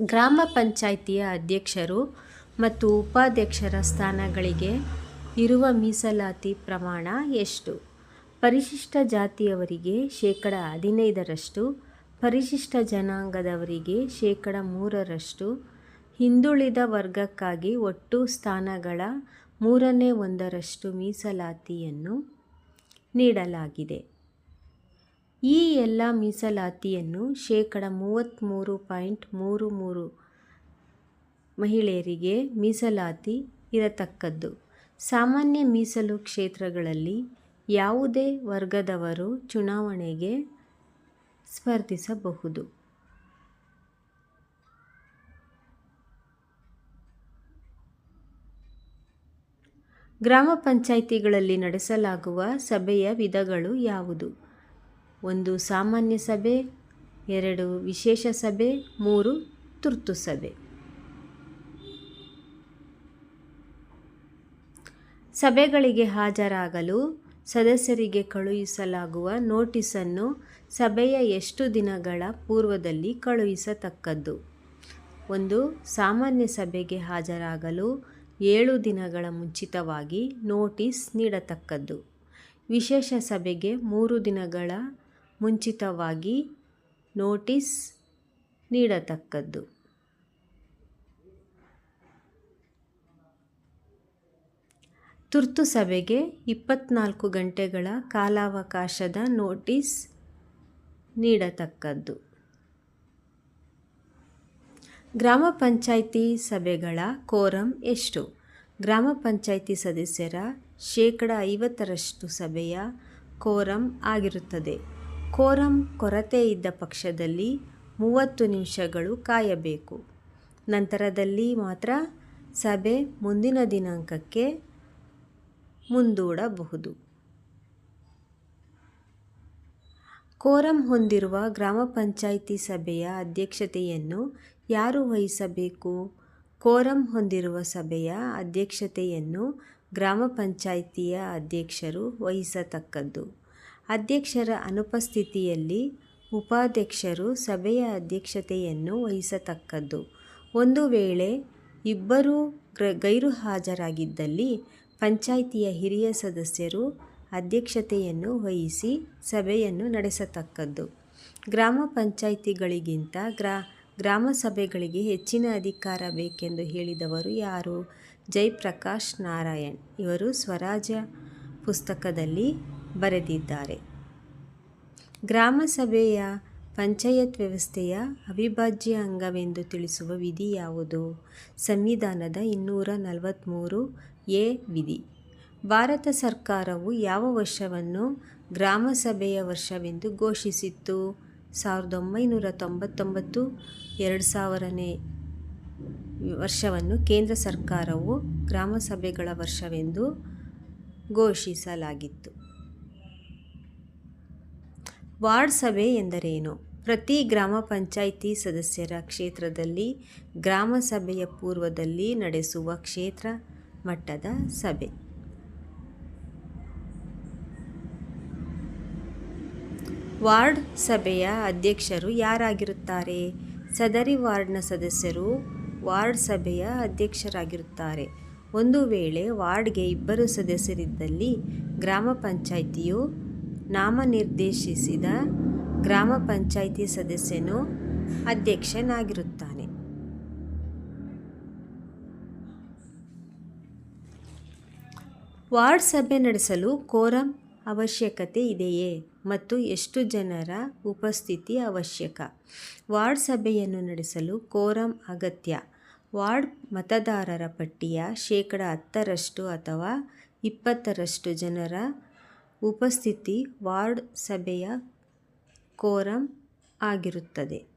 ಗ್ರಾಮ ಪಂಚಾಯಿತಿಯ ಅಧ್ಯಕ್ಷರು ಮತ್ತು ಉಪಾಧ್ಯಕ್ಷರ ಸ್ಥಾನಗಳಿಗೆ ಇರುವ ಮೀಸಲಾತಿ ಪ್ರಮಾಣ ಎಷ್ಟು? ಪರಿಶಿಷ್ಟ ಜಾತಿಯವರಿಗೆ ಶೇಕಡ ಹದಿನೈದರಷ್ಟು, ಪರಿಶಿಷ್ಟ ಜನಾಂಗದವರಿಗೆ ಶೇಕಡ ಮೂರರಷ್ಟು, ಹಿಂದುಳಿದ ವರ್ಗಕ್ಕಾಗಿ ಒಟ್ಟು ಸ್ಥಾನಗಳ ಮೂರನೇ ಒಂದರಷ್ಟು ಮೀಸಲಾತಿಯನ್ನು ನೀಡಲಾಗಿದೆ. ಈ ಎಲ್ಲ ಮೀಸಲಾತಿಯನ್ನು ಶೇಕಡ ಮೂವತ್ತ್ಮೂರು ಪಾಯಿಂಟ್ ಮೂರು ಮೂರು ಮಹಿಳೆಯರಿಗೆ ಮೀಸಲಾತಿ ಇರತಕ್ಕದ್ದು. ಸಾಮಾನ್ಯ ಮೀಸಲು ಕ್ಷೇತ್ರಗಳಲ್ಲಿ ಯಾವುದೇ ವರ್ಗದವರು ಚುನಾವಣೆಗೆ ಸ್ಪರ್ಧಿಸಬಹುದು. ಗ್ರಾಮ ಪಂಚಾಯಿತಿಗಳಲ್ಲಿ ನಡೆಸಲಾಗುವ ಸಭೆಯ ವಿಧಗಳು ಯಾವುದು? ಒಂದು ಸಾಮಾನ್ಯ ಸಭೆ, ಎರಡು ವಿಶೇಷ ಸಭೆ, ಮೂರು ತುರ್ತು ಸಭೆ. ಸಭೆಗಳಿಗೆ ಹಾಜರಾಗಲು ಸದಸ್ಯರಿಗೆ ಕಳುಹಿಸಲಾಗುವ ನೋಟಿಸನ್ನು ಸಭೆಯ ಎಷ್ಟು ದಿನಗಳ ಪೂರ್ವದಲ್ಲಿ ಕಳುಹಿಸತಕ್ಕದ್ದು. ಒಂದು ಸಾಮಾನ್ಯ ಸಭೆಗೆ ಹಾಜರಾಗಲು ಏಳು ದಿನಗಳ ಮುಂಚಿತವಾಗಿ ನೋಟಿಸ್ ನೀಡತಕ್ಕದ್ದು. ವಿಶೇಷ ಸಭೆಗೆ ಮೂರು ದಿನಗಳ ಮುಂಚಿತವಾಗಿ ನೋಟಿಸ್ ನೀಡತಕ್ಕದ್ದು. ತುರ್ತು ಸಭೆಗೆ ಇಪ್ಪತ್ತ್ನಾಲ್ಕು ಗಂಟೆಗಳ ಕಾಲಾವಕಾಶದ ನೋಟಿಸ್ ನೀಡತಕ್ಕದ್ದು. ಗ್ರಾಮ ಪಂಚಾಯಿತಿ ಸಭೆಗಳ ಕೋರಂ ಎಷ್ಟು? ಗ್ರಾಮ ಪಂಚಾಯಿತಿ ಸದಸ್ಯರ ಶೇಕಡ ಐವತ್ತರಷ್ಟು ಸಭೆಯ ಕೋರಂ ಆಗಿರುತ್ತದೆ. ಕೋರಂ ಕೊರತೆ ಇದ್ದ ಪಕ್ಷದಲ್ಲಿ ಮೂವತ್ತು ನಿಮಿಷಗಳು ಕಾಯಬೇಕು. ನಂತರದಲ್ಲಿ ಮಾತ್ರ ಸಭೆ ಮುಂದಿನ ದಿನಾಂಕಕ್ಕೆ ಮುಂದೂಡಬಹುದು. ಕೋರಂ ಹೊಂದಿರುವ ಗ್ರಾಮ ಪಂಚಾಯಿತಿ ಸಭೆಯ ಅಧ್ಯಕ್ಷತೆಯನ್ನು ಯಾರು ವಹಿಸಬೇಕು? ಕೋರಂ ಹೊಂದಿರುವ ಸಭೆಯ ಅಧ್ಯಕ್ಷತೆಯನ್ನು ಗ್ರಾಮ ಪಂಚಾಯಿತಿಯ ಅಧ್ಯಕ್ಷರು ವಹಿಸತಕ್ಕದ್ದು. ಅಧ್ಯಕ್ಷರ ಅನುಪಸ್ಥಿತಿಯಲ್ಲಿ ಉಪಾಧ್ಯಕ್ಷರು ಸಭೆಯ ಅಧ್ಯಕ್ಷತೆಯನ್ನು ವಹಿಸತಕ್ಕದ್ದು. ಒಂದು ವೇಳೆ ಇಬ್ಬರೂ ಗೈರು ಹಾಜರಾಗಿದ್ದಲ್ಲಿ ಪಂಚಾಯಿತಿಯ ಹಿರಿಯ ಸದಸ್ಯರು ಅಧ್ಯಕ್ಷತೆಯನ್ನು ವಹಿಸಿ ಸಭೆಯನ್ನು ನಡೆಸತಕ್ಕದ್ದು. ಗ್ರಾಮ ಪಂಚಾಯಿತಿಗಳಿಗಿಂತ ಗ್ರಾ, ಗ್ರಾಮ ಸಭೆಗಳಿಗೆ ಹೆಚ್ಚಿನ ಅಧಿಕಾರ ಬೇಕೆಂದು ಹೇಳಿದವರು ಯಾರು? ಜಯಪ್ರಕಾಶ್ ನಾರಾಯಣ್. ಇವರು ಸ್ವರಾಜ್ಯ ಪುಸ್ತಕದಲ್ಲಿ ಬರೆದಿದ್ದಾರೆ. ಗ್ರಾಮಸಭೆಯ ಪಂಚಾಯತ್ ವ್ಯವಸ್ಥೆಯ ಅವಿಭಾಜ್ಯ ಅಂಗವೆಂದು ತಿಳಿಸುವ ವಿಧಿ ಯಾವುದು? ಸಂವಿಧಾನದ ಇನ್ನೂರ ನಲವತ್ತ್ಮೂರು ಎ ವಿಧಿ. ಭಾರತ ಸರ್ಕಾರವು ಯಾವ ವರ್ಷವನ್ನು ಗ್ರಾಮಸಭೆಯ ವರ್ಷವೆಂದು ಘೋಷಿಸಿತ್ತು? ಸಾವಿರದ ಒಂಬೈನೂರ ತೊಂಬತ್ತೊಂಬತ್ತು, ಎರಡು ಸಾವಿರನೇ ವರ್ಷವನ್ನು ಕೇಂದ್ರ ಸರ್ಕಾರವು ಗ್ರಾಮಸಭೆಗಳ ವರ್ಷವೆಂದು ಘೋಷಿಸಲಾಗಿತ್ತು. ವಾರ್ಡ್ ಸಭೆ ಎಂದರೇನು? ಪ್ರತಿ ಗ್ರಾಮ ಪಂಚಾಯಿತಿ ಸದಸ್ಯರ ಕ್ಷೇತ್ರದಲ್ಲಿ, ಗ್ರಾಮ ಸಭೆಯ ಪೂರ್ವದಲ್ಲಿ ನಡೆಸುವ ಕ್ಷೇತ್ರ ಮಟ್ಟದ ಸಭೆ. ವಾರ್ಡ್ ಸಭೆಯ ಅಧ್ಯಕ್ಷರು ಯಾರಾಗಿರುತ್ತಾರೆ? ಸದರಿ ವಾರ್ಡ್ನ ಸದಸ್ಯರು ವಾರ್ಡ್ ಸಭೆಯ ಅಧ್ಯಕ್ಷರಾಗಿರುತ್ತಾರೆ. ಒಂದು ವೇಳೆ ವಾರ್ಡ್ಗೆ ಇಬ್ಬರು ಸದಸ್ಯರಿದ್ದಲ್ಲಿ ಗ್ರಾಮ ಪಂಚಾಯಿತಿಯು ನಾಮನಿರ್ದೇಶಿಸಿದ ಗ್ರಾಮ ಪಂಚಾಯಿತಿ ಸದಸ್ಯನು ಅಧ್ಯಕ್ಷನಾಗಿರುತ್ತಾನೆ. ವಾರ್ಡ್ ಸಭೆ ನಡೆಸಲು ಕೋರಂ ಅವಶ್ಯಕತೆ ಇದೆಯೇ ಮತ್ತು ಎಷ್ಟು ಜನರ ಉಪಸ್ಥಿತಿ ಅವಶ್ಯಕ? ವಾರ್ಡ್ ಸಭೆಯನ್ನು ನಡೆಸಲು ಕೋರಂ ಅಗತ್ಯ. ವಾರ್ಡ್ ಮತದಾರರ ಪಟ್ಟಿಯ ಶೇಕಡ ಹತ್ತರಷ್ಟು ಅಥವಾ ಇಪ್ಪತ್ತರಷ್ಟು ಜನರ ಉಪಸ್ಥಿತಿ ವಾರ್ಡ್ ಸಭೆಯ ಕೋರಂ ಆಗಿರುತ್ತದೆ.